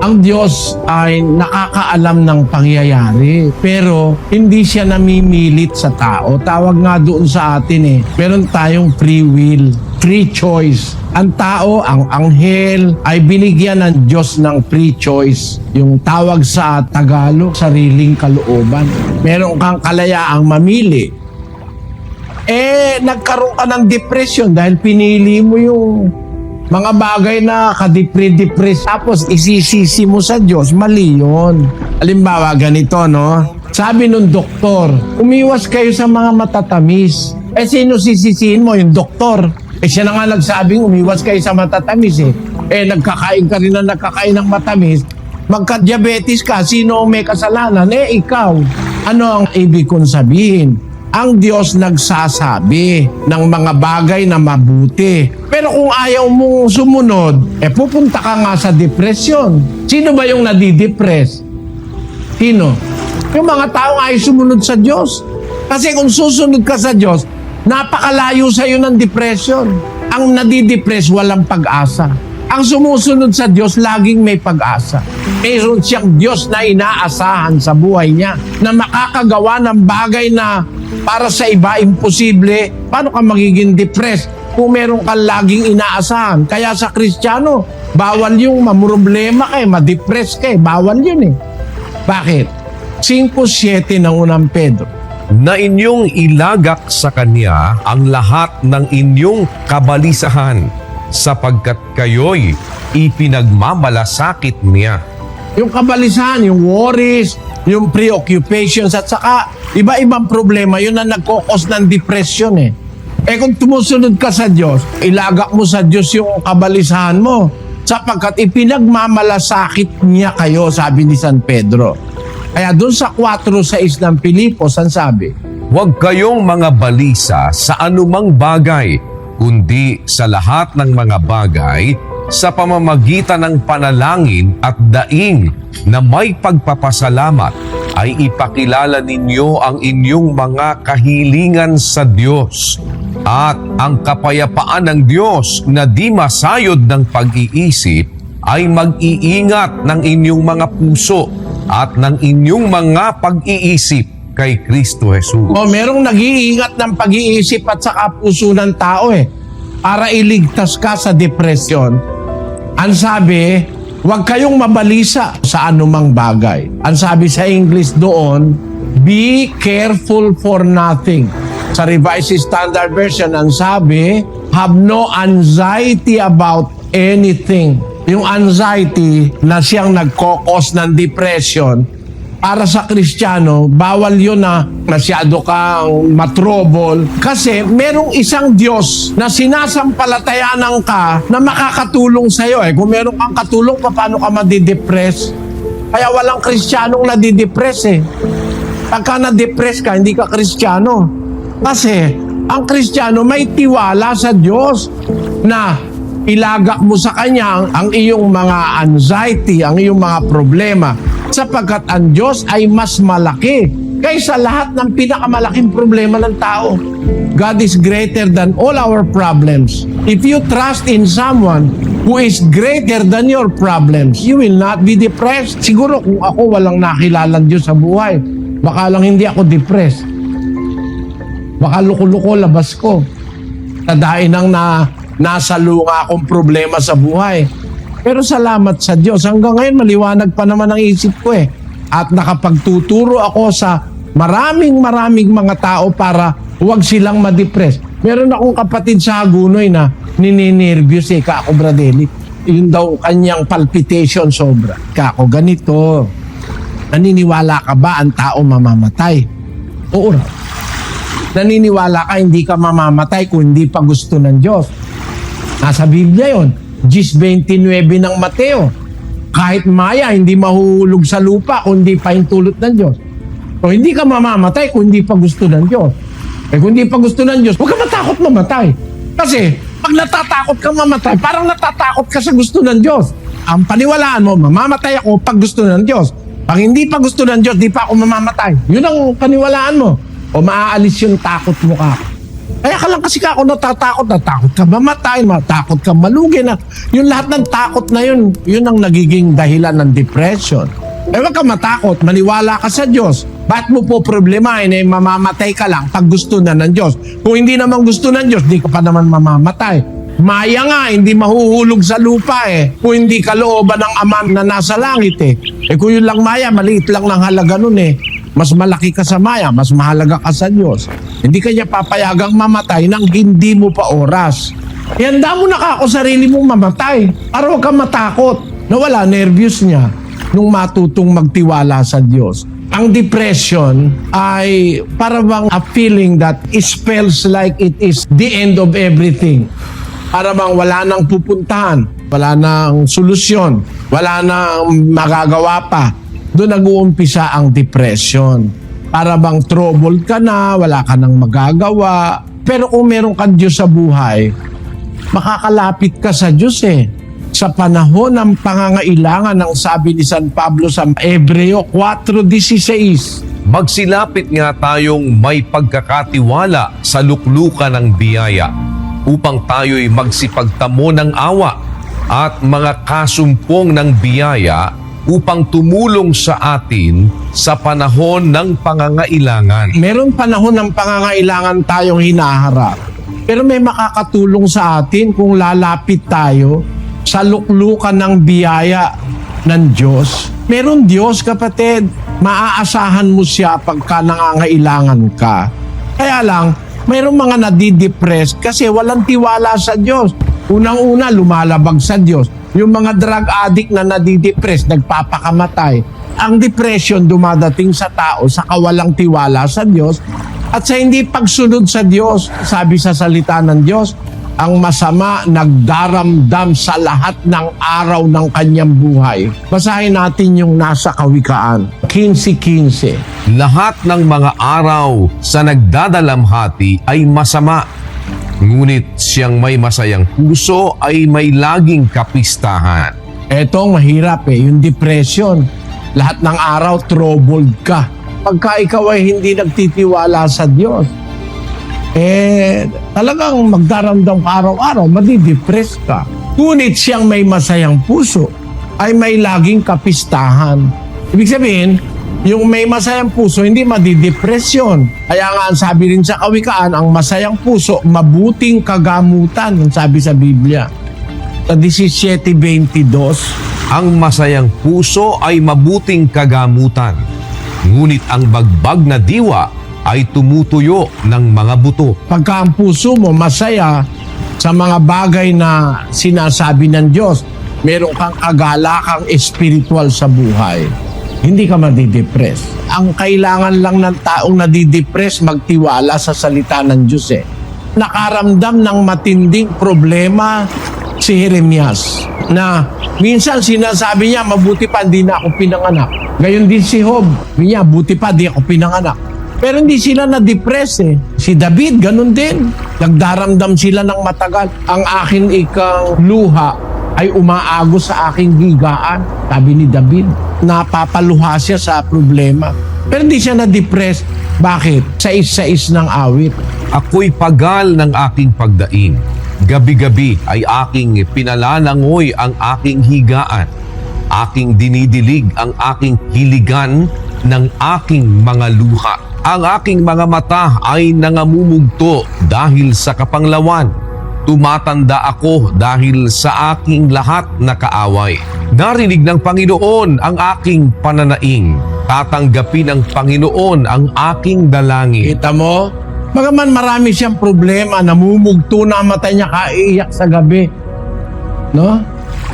Ang Diyos ay nakakaalam ng pangyayari, pero hindi siya namimilit sa tao. Tawag nga doon sa atin eh, meron tayong free will, free choice. Ang tao, ang anghel, ay binigyan ng Diyos ng free choice. Yung tawag sa Tagalog, sariling kalooban. Meron kang kalayaang mamili. Eh, nagkaroon ka ng depression dahil pinili mo yung mga bagay na kadipre-depress tapos isisisi mo sa Diyos, mali yun. Halimbawa, ganito, no? Sabi nung doktor, umiwas kayo sa mga matatamis. Eh, sino sisisihin mo? Yung doktor. Eh, siya na nga nagsabing umiwas kayo sa matatamis eh. Eh, nagkakain ka rin na nagkakain ng matamis. Magka-diabetes ka, sino may kasalanan? Eh, ikaw. Ano ang ibig kong sabihin? Ang Diyos nagsasabi ng mga bagay na mabuti. Pero kung ayaw mong sumunod, eh pupunta ka nga sa depression. Sino ba yung nadidepress? Sino? Yung mga taong ay sumunod sa Diyos. Kasi kung susunod ka sa Diyos, napakalayo sa iyo ng depression. Ang nadidepress, walang pag-asa. Ang sumusunod sa Diyos, laging may pag-asa. Mayroon siyang Diyos na inaasahan sa buhay niya na makakagawa ng bagay na para sa iba imposible. Paano ka magiging depressed kung meron kang laging inaasahan? Kaya sa Kristiyano, bawal yung mamroblema kay, ma-depress kay. Bawal yun eh. Bakit? 5.7 ng unang Pedro. na inyong ilagak sa Kanya ang lahat ng inyong kabalisahan sapagkat kayo'y ipinagmamalasakit niya. Yung kabalisahan, yung worries, yung preoccupations at saka iba-ibang problema yun ang nagkokos ng depression eh. Eh kung tumusunod ka sa Diyos, ilagak mo sa Diyos yung kabalisahan mo sapagkat ipinagmamalasakit niya kayo, sabi ni San Pedro. Kaya doon sa 4.6 ng Pilipos, ang sabi, Huwag kayong mga balisa sa anumang bagay, kundi sa lahat ng mga bagay sa pamamagitan ng panalangin at daing na may pagpapasalamat ay ipakilala ninyo ang inyong mga kahilingan sa Diyos at ang kapayapaan ng Diyos na di masayod ng pag-iisip ay mag-iingat ng inyong mga puso at ng inyong mga pag-iisip kay Kristo Jesus. O merong nag-iingat ng pag-iisip at saka puso ng tao eh. Para iligtas ka sa depression. Ang sabi, huwag kayong mabalisa sa anumang bagay. Ang sabi sa English doon, be careful for nothing. Sa Revised Standard Version, ang sabi, have no anxiety about anything. Yung anxiety na siyang nagkokos ng depression, para sa Kristiyano, bawal yun na masyado kang matrobol. Kasi merong isang Diyos na sinasampalatayanan ka na makakatulong sa'yo. Eh. Kung meron kang katulong, paano ka madidepress? Kaya walang Kristiyanong nadidepress eh. Pagka na-depress ka, hindi ka Kristiyano. Kasi ang Kristiyano may tiwala sa Diyos na ilagak mo sa Kanya ang, iyong mga anxiety, ang iyong mga problema sapagkat ang Diyos ay mas malaki kaysa lahat ng pinakamalaking problema ng tao. God is greater than all our problems. If you trust in someone who is greater than your problems, you will not be depressed. Siguro kung ako walang nakilalang Diyos sa buhay, baka lang hindi ako depressed. Baka luko-luko labas ko. Tadain ang na, nasa lunga akong problema sa buhay. Pero salamat sa Diyos. Hanggang ngayon, maliwanag pa naman ang isip ko eh. At nakapagtuturo ako sa maraming maraming mga tao para huwag silang ma-depress. Meron akong kapatid sa Hagunoy na nininervyos eh, kako Bradeli. Yun daw kanyang palpitation sobra. Kako, ganito. Naniniwala ka ba ang tao mamamatay? Oo raw. Naniniwala ka hindi ka mamamatay kung hindi pa gusto ng Diyos. Nasa Biblia yon. Gis 29 ng Mateo. Kahit maya, hindi mahuhulog sa lupa kung hindi pa tulot ng Diyos. O hindi ka mamamatay kung hindi pa gusto ng Diyos. Eh kung hindi pa gusto ng Diyos, huwag ka matakot mamatay. Kasi pag natatakot ka mamatay, parang natatakot ka sa gusto ng Diyos. Ang paniwalaan mo, mamamatay ako pag gusto ng Diyos. Pag hindi pa gusto ng Diyos, di pa ako mamamatay. Yun ang paniwalaan mo. O maaalis yung takot mo ka. Kaya ka lang kasi ka ako natatakot, natakot ka mamatay, matakot ka malugi na. Yung lahat ng takot na yun, yun ang nagiging dahilan ng depression. Eh wag ka matakot, maniwala ka sa Diyos. Ba't mo po problemahin eh mamamatay ka lang pag gusto na ng Diyos? Kung hindi naman gusto ng Diyos, di ka pa naman mamamatay. Maya nga, hindi mahuhulog sa lupa eh. Kung hindi kalooban ng ama na nasa langit eh. Eh kung yun lang maya, maliit lang ng halaga nun eh. Mas malaki ka sa maya, mas mahalaga ka sa Diyos. Hindi kanya papayagang mamatay nang hindi mo pa oras. Ihanda mo na ka ako sarili mong mamatay. Para huwag kang matakot. Nawala, nervyos niya nung matutong magtiwala sa Diyos. Ang depression ay para bang a feeling that spells like it is the end of everything. Para bang wala nang pupuntahan, wala nang solusyon, wala nang magagawa pa. Doon nag-uumpisa ang depression. Para bang troubled ka na, wala ka nang magagawa. Pero kung meron kang Diyos sa buhay, makakalapit ka sa Diyos eh. Sa panahon ng pangangailangan ng sabi ni San Pablo sa Ebreo 4.16, Magsilapit nga tayong may pagkakatiwala sa luklukan ng biyaya upang tayo'y magsipagtamo ng awa at mga kasumpong ng biyaya upang tumulong sa atin sa panahon ng pangangailangan. meron panahon ng pangangailangan tayong hinaharap. Pero may makakatulong sa atin kung lalapit tayo sa luklukan ng biyaya ng Diyos. Meron Diyos, kapatid. Maaasahan mo siya pagka nangangailangan ka. Kaya lang, mayroong mga nadidepress kasi walang tiwala sa Diyos. Unang-una, lumalabag sa Diyos. Yung mga drug addict na nadidepress, nagpapakamatay. Ang depression dumadating sa tao sa kawalang tiwala sa Diyos at sa hindi pagsunod sa Diyos. Sabi sa salita ng Diyos, ang masama nagdaramdam sa lahat ng araw ng kanyang buhay. Basahin natin yung nasa kawikaan. 15-15. Lahat ng mga araw sa nagdadalamhati ay masama. Ngunit siyang may masayang puso ay may laging kapistahan. Etong mahirap eh, yung depression. Lahat ng araw troubled ka. Pagka ikaw ay hindi nagtitiwala sa Diyos, eh talagang magdaramdam ka araw-araw, madidepress ka. Ngunit siyang may masayang puso ay may laging kapistahan. Ibig sabihin, yung may masayang puso, hindi madidepresyon. Kaya nga ang sabi rin sa kawikaan, ang masayang puso, mabuting kagamutan, ang sabi sa Biblia. Sa 17.22, Ang masayang puso ay mabuting kagamutan. Ngunit ang bagbag na diwa ay tumutuyo ng mga buto. pagka ang puso mo masaya sa mga bagay na sinasabi ng Diyos, meron kang kagalakang espiritual sa buhay, hindi ka madidepress. Ang kailangan lang ng taong nadidepress, magtiwala sa salita ng Diyos eh. Nakaramdam ng matinding problema si Jeremias na minsan sinasabi niya, mabuti pa hindi na ako pinanganak. Gayon din si Job. Niya, buti pa di ako pinanganak. Pero hindi sila na-depress eh. Si David, ganun din. Nagdaramdam sila ng matagal. Ang akin ikang luha ay umaagos sa aking higaan. Sabi ni David, napapaluha siya sa problema. Pero hindi siya na-depress. Bakit? Sais-sais ng awit. Ako'y pagal ng aking pagdaing. Gabi-gabi ay aking pinalanangoy ang aking higaan. Aking dinidilig ang aking hiligan ng aking mga luha. Ang aking mga mata ay nangamumugto dahil sa kapanglawan. Tumatanda ako dahil sa aking lahat na kaaway. Narinig ng Panginoon ang aking pananaing. Tatanggapin ng Panginoon ang aking dalangin. Kita mo? Bagaman marami siyang problema, namumugto na ang mata niya kaiiyak sa gabi. No?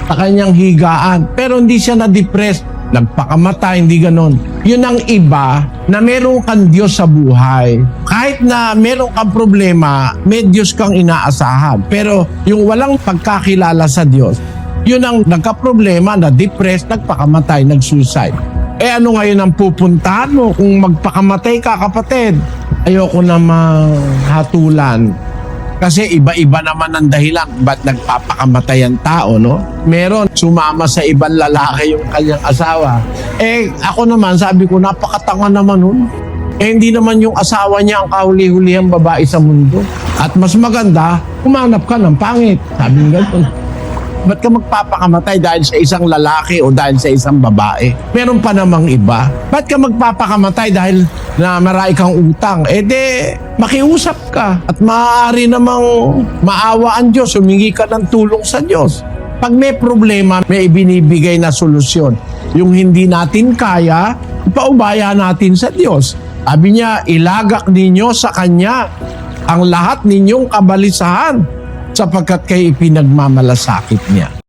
Sa kanyang higaan. Pero hindi siya na-depress. Nagpakamatay, hindi ganon. Yun ang iba na meron kang Diyos sa buhay. Kahit na meron kang problema, may Diyos kang inaasahan. Pero yung walang pagkakilala sa Diyos, yun ang nagka-problema, na-depress, nagpakamatay, nag-suicide. Eh ano ngayon ang pupuntahan mo kung magpakamatay ka kapatid? Ayoko na mahatulan. Kasi iba-iba naman ang dahilan ba't nagpapakamatay ang tao, no? Meron, sumama sa ibang lalaki yung kanyang asawa. Eh, ako naman, sabi ko, napakatanga naman nun. Eh hindi naman yung asawa niya ang kahuli-hulihang babae sa mundo. At mas maganda, humanap ka ng pangit. Sabi nga ganun. Ba't ka magpapakamatay dahil sa isang lalaki o dahil sa isang babae? Meron pa namang iba. Ba't ka magpapakamatay dahil na maray kang utang? Eh de, makiusap ka. At maaari namang maawa ang Diyos. Humingi ka ng tulong sa Diyos. Pag may problema, may ibinibigay na solusyon. Yung hindi natin kaya, ipaubaya natin sa Diyos. Sabi niya, ilagak ninyo sa Kanya ang lahat ninyong kabalisahan sapagkat kayo ipinagmamalasakit niya.